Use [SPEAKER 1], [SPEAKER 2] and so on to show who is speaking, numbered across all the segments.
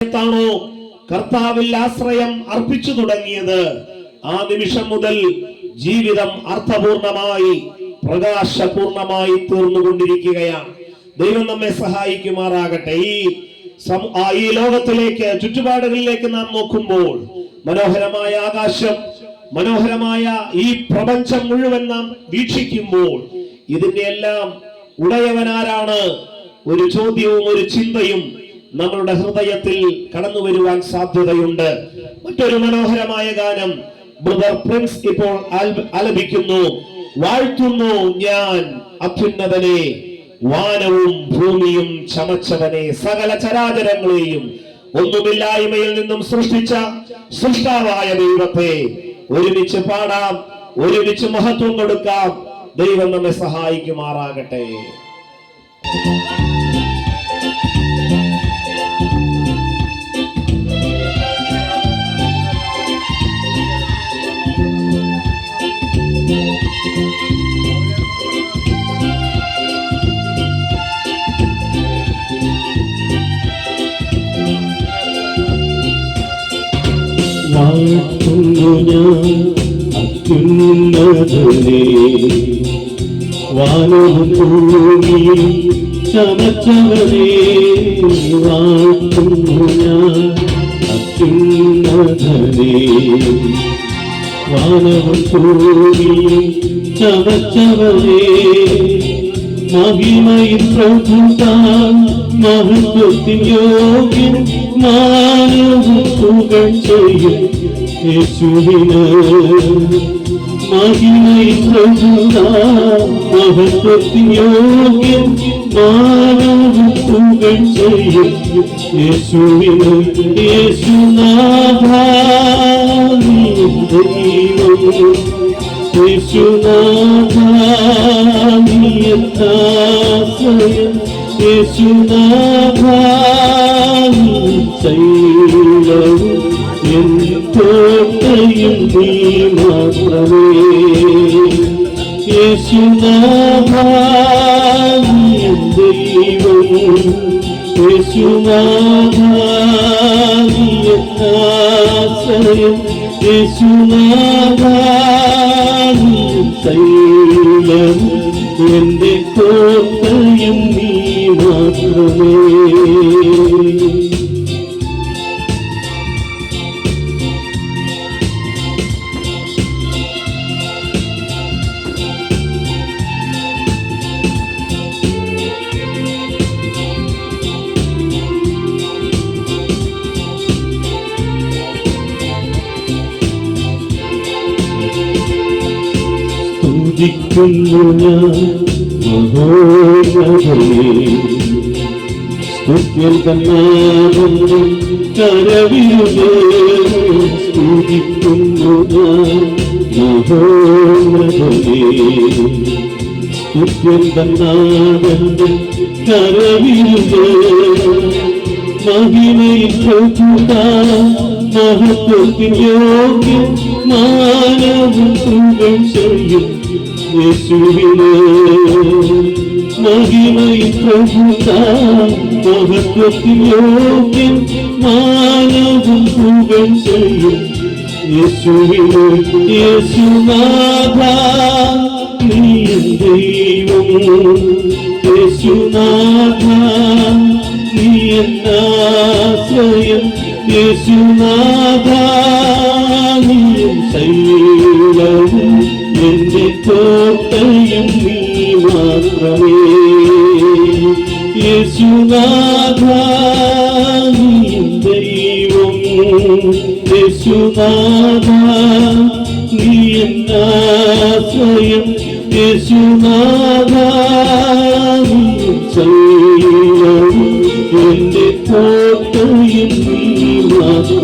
[SPEAKER 1] സമയത്താണോ കർത്താവിൽ ആശ്രയം അർപ്പിച്ചു തുടങ്ങിയത് ആ നിമിഷം മുതൽ ജീവിതം അർത്ഥപൂർണമായി പ്രകാശപൂർണമായി തീർന്നുകൊണ്ടിരിക്കുകയാണ്. ദൈവം നമ്മെ സഹായിക്കുമാറാകട്ടെ. ഈ ഈ ലോകത്തിലേക്ക് ചുറ്റുപാടുകളിലേക്ക് നാം നോക്കുമ്പോൾ മനോഹരമായ ആകാശം മനോഹരമായ ഈ പ്രപഞ്ചം മുഴുവൻ നാം വീക്ഷിക്കുമ്പോൾ ഇതിന്റെ എല്ലാം ഉടയവനാരാണ്? ഒരു ചോദ്യവും ഒരു ചിന്തയും നമ്മളുടെ ഹൃദയത്തിൽ കടന്നു വരുവാൻ സാധ്യതയുണ്ട്. മറ്റൊരു മനോഹരമായ ഗാനം ബ്രദർ പ്രിൻസ് ഇപ്പോൾ ആലപിക്കുന്നു വാഴ്ത്തുന്നു ഞാൻ അത്യുന്നതനെ വാനവും ഭൂമിയും ചമച്ചവനെ സകല ചരാചരങ്ങളെയും ഒന്നുമില്ലായ്മയിൽ നിന്നും സൃഷ്ടിച്ച സൃഷ്ടാവായ ദൈവത്തെ ഒരുമിച്ച് പാടാം ഒരുമിച്ച് മഹത്വം കൊടുക്കാം. ദൈവം നമ്മെ സഹായിക്കുമാറാകട്ടെ.
[SPEAKER 2] അത്യുന്നതനെ വാനവും ഭൂമിയും ചമച്ചവനെ വാഴ്ത്തുന്നു ഞാൻ അത്യുന്നതനെ വാനവും ഭൂമിയും ചമച്ചവനെ മഹിമയിൽ പ്രഭുത്താൻ മഹത്വത്തിൻ യോഗ്യൻ മാനവും പുകഴ്ചയും യേശുവിന് മഹിമയിൽ പ്രഭുതാൻ മഹത്വത്തിൻ യോഗ്യൻ മാനവും പുകഴ്ചയും യേശുവിന് യേശുനാഥ നീ ദൈവം യേശുനാഥാനിയത്താശ്രയം യേശുനാഥാനിശൈലവും നീ മാത്രമേ യേശുനാഥാനിയ ദൈവം യേശുനാഥാനിയത്താശ്രയം യേശുനാഥാനിശൈലം എന്റെ കോട്ടയും നീ മാത്രമേ സ്തുതിക്കുന്നു ഞാൻ തന്നാകുന്നു മഹത്വത്തിൻ യേശുവിന് മഹത്വത്തിൻ യോഗ്യം മാനവും പുകഴ്ചയും യേശുവിന് യേശുനാഥ നീ ദൈവം യേശുനാഥ നീ എന്നാശ്രയം യേശുനാഥാനിയും ശൈലവും എന്റെ കോട്ടയും നീ മാത്രമേ യേശുനാഥാനിയും ദൈവം യേശുനാഥ നീ എന്നാശ്രയം യേശുനാഥാനിയും ശൈലവും എന്റെ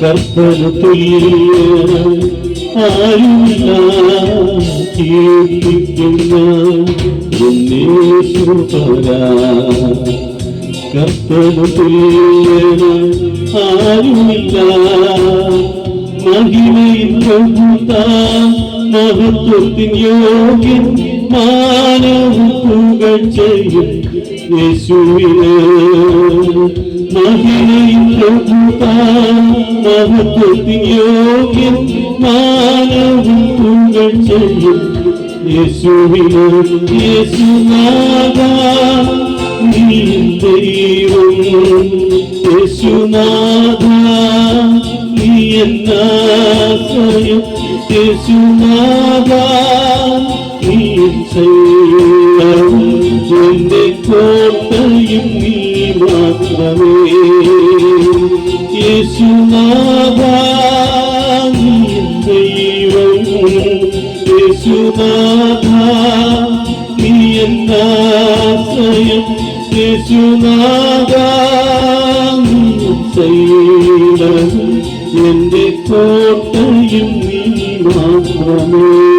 [SPEAKER 2] കർത്തന തുല്യ ആരുമില്ല കീർത്തിക്കുന്ന എന്നേശുപരാ കർത്തന തുല്യ ആരുമില്ല. മഹിമയിൽ മഹത്വത്തിൻ യോഗ്യൻ മാനവും പുകഴ്ചയും യേശുവിന്. മഹിമയിൽ മഹത്വത്തിൻ യോഗ്യൻ മാനവും പുകഴ്ചയും യേശുവിന് യേശുനാഥ നീ യേശുനാഥ നീ യേശുനാഥ നീ മാത്രമേ. എന്റെ കോട്ടയും നീ മാത്രമേ